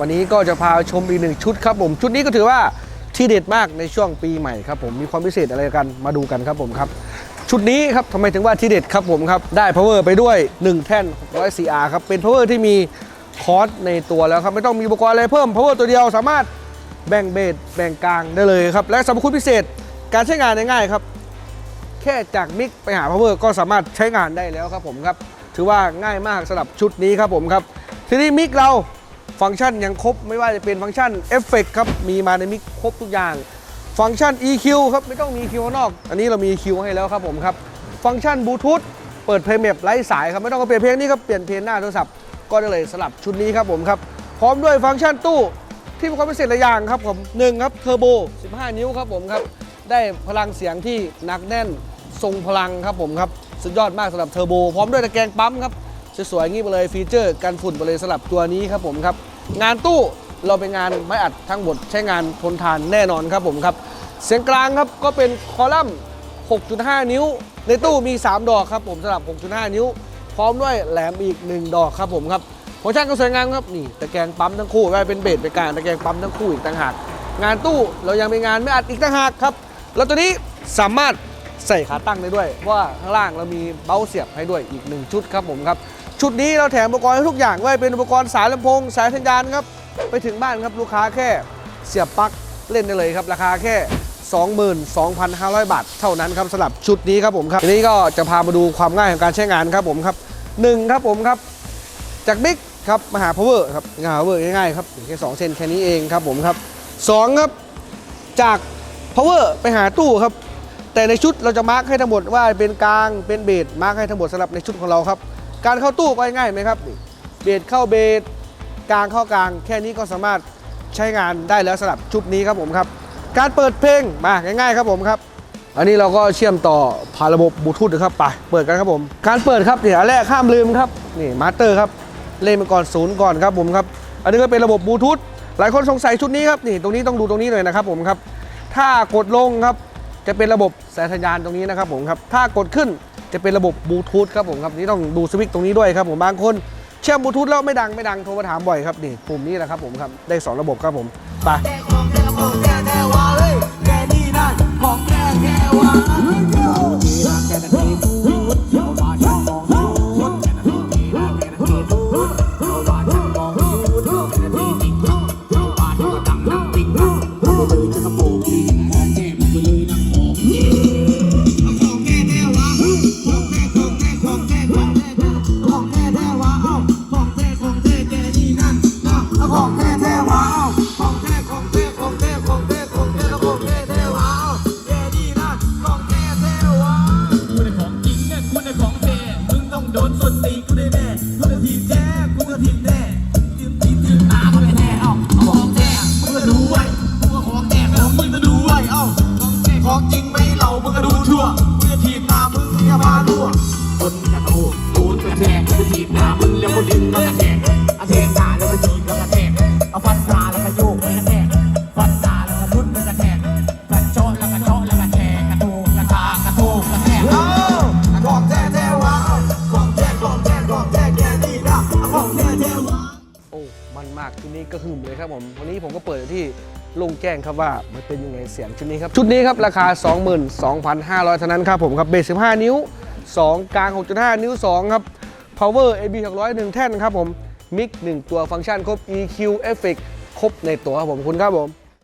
วันนี้ก็จะพาชมอีกหนึ่งชุดครับผม ชุดนี้ก็ถือว่าที่เด็ดมากในช่วงปีใหม่ครับผมมีความพิเศษอะไรกันมาดูกันครับผมครับ ชุดนี้ครับทำไมถึงว่าที่เด็ดครับผมครับ ได้ power ไปด้วย 1 แท่น600 CR ครับ เป็น power ที่มีคอร์สในตัวแล้วครับ ไม่ต้องมีอุปกรณ์อะไรเพิ่ม power ตัวเดียวสามารถแบ่งเบสแบ่งกลางได้เลยครับ และสรรพคุณพิเศษการใช้งานง่ายๆครับ แค่จากมิกไปหา power ก็สามารถใช้งานได้แล้วครับผมครับถือว่าง่ายมากสำหรับชุดนี้ครับผมครับทีนี้มิกเรา ฟังก์ชันยังครบไม่ว่าจะเป็นฟังก์ชันเอฟเฟกครับมีมาในมิกครบทุกอย่าง ฟังก์ชัน EQ ครับไม่ต้องมี EQ นอก อันนี้เรามี EQ ให้แล้วครับผมครับ ฟังก์ชันบลูทูธเปิดเพลงแบบไร้สายครับไม่ต้องเปลี่ยนเพลงนี่ครับเปลี่ยนเพลงหน้าโทรศัพท์ก็ได้เลยสลับชุดนี้ครับผมครับพร้อมด้วยฟังก์ชันตู้ที่มีความพิเศษหลายอย่างครับผมหนึ่งครับเทอร์โบ 15 นิ้วครับผมครับได้พลังเสียงที่หนักแน่นทรงพลังครับผมครับสุดยอดมากสำหรับเทอร์โบ พร้อมด้วยตะแกรงปั๊มครับ สวยๆอย่างนี้ไปเลยฟีเจอร์กันฝุ่นไปเลยสำหรับตัวนี้ครับผมครับงานตู้เราเป็นงานไม้อัดทั้งหมดใช้งานทนทานแน่นอนครับผมครับเสียงกลางครับก็เป็นคอลัมน์ 6.5 นิ้ว ในตู้มี 3 ดอกครับผมสำหรับ 6.5 นิ้ว พร้อมด้วยแหลมอีก 1 ดอกครับผมครับฟังก์ชันก็สวยงามครับนี่ตะแกรงปั๊มทั้งคู่ไว่าเป็นเบสเป็นกลารตะแกรงปั๊มทั้งคู่อีกต่างหากงานตู้เรายังมีงานไม่อัดอีกต่างหากครับแล้วตัวนี้สามารถใส่ขาตั้งได้ด้วยเพราะว่าข้างล่างเรามีเบ้าเสียบให้ด้วยอีกหนึ่งชุดครับผมครับ ชุดนี้เราแถมอุปกรณ์ทุกอย่างไว้เป็นอุปกรณ์สายลำโพง สายสัญญาณครับ ไปถึงบ้านครับลูกค้าแค่เสียบปลั๊กเล่นได้เลยครับราคาแค่ 22,500 บาท เท่านั้นครับสำหรับชุดนี้ครับผมครับทีนี้ก็จะพามาดูความง่ายของการใช้งานครับผมครับหนึ่งครับผมครับ จากบิ๊กครับมาหา power ครับมาหา power ง่ายๆครับแค่2เซนแค่นี้เองครับผมครับสองครับจาก power ไปหาตู้ครับแต่ในชุดเราจะมาร์กให้ทั้งหมดว่าเป็นกลางเป็นเบสมาร์กให้ทั้งหมดสำหรับในชุดของเราครับ การเข้าตู้ก็ง่ายๆไหมครับนี่เบสเข้าเบสกลางเข้ากลาง แค่นี้ก็สามารถใช้งานได้แล้วสำหรับชุดนี้ครับผมครับ การเปิดเพลงมาง่ายๆครับผมครับ อันนี้เราก็เชื่อมต่อผ่านระบบบลูทูธนะครับไปเปิดกันครับผม การเปิดครับเนี่ยอันแรกห้ามลืมครับนี่มาสเตอร์ครับเล่นไปก่อนศูนย์ก่อนครับผมครับ อันนี้ก็เป็นระบบบลูทูธหลายคนสงสัยชุดนี้ครับนี่ตรงนี้ต้องดูตรงนี้หน่อยนะครับผมครับ ถ้ากดลงครับจะเป็นระบบสายสัญญาณตรงนี้นะครับผมครับ ถ้ากดขึ้น จะเป็นระบบบลูทูธครับผมครับนี่ต้องดูสวิตช์ตรงนี้ด้วยครับผมบางคนเชื่อมบลูทูธแล้วไม่ดังไม่ดังโทรมาถามบ่อยครับนี่ปุ่มนี้แหละครับผมครับได้สองระบบครับผมไป ของจริงไหมเรามึงก็ดูชั่วมึงจะถีบหน้ามึงอย่ามารั่วคนจะโตกูจะแทงกูจะถีบหน้ามึงแล้วก็ดึงแล้วก็แทงเอาแทงหน้าแล้วก็ถีบแล้วก็แทงเอาฟันตาแล้วก็โยกแล้วก็แทงฟันตาแล้วก็พุ้นแล้วก็แทงฟันโชะแล้วก็โชะแล้วก็แทงกระทูกกระตากระทูกกระแทกเอ้าของแท้แท้ว้าของแท้ของแท้ของแท้แกนี่นะของแท้แท้ว้าวโอ้มันมากชุดนี้ก็หึมเลยครับผมวันนี้ผมก็เปิดที่ ลงแจ้งครับว่ามันเป็นยังไงเสียงชุดนี้ครับ ชุดนี้ครับราคา 22,500เท่านั้นครับผมครับเบส15 นิ้ว 2 กลาง 6.5 นิ้ว 2 ครับ power AB 600 1แท่นครับผมมิก1ตัวฟังก์ชันครบ EQ Effect ครบในตัวครับผมคุณครับผม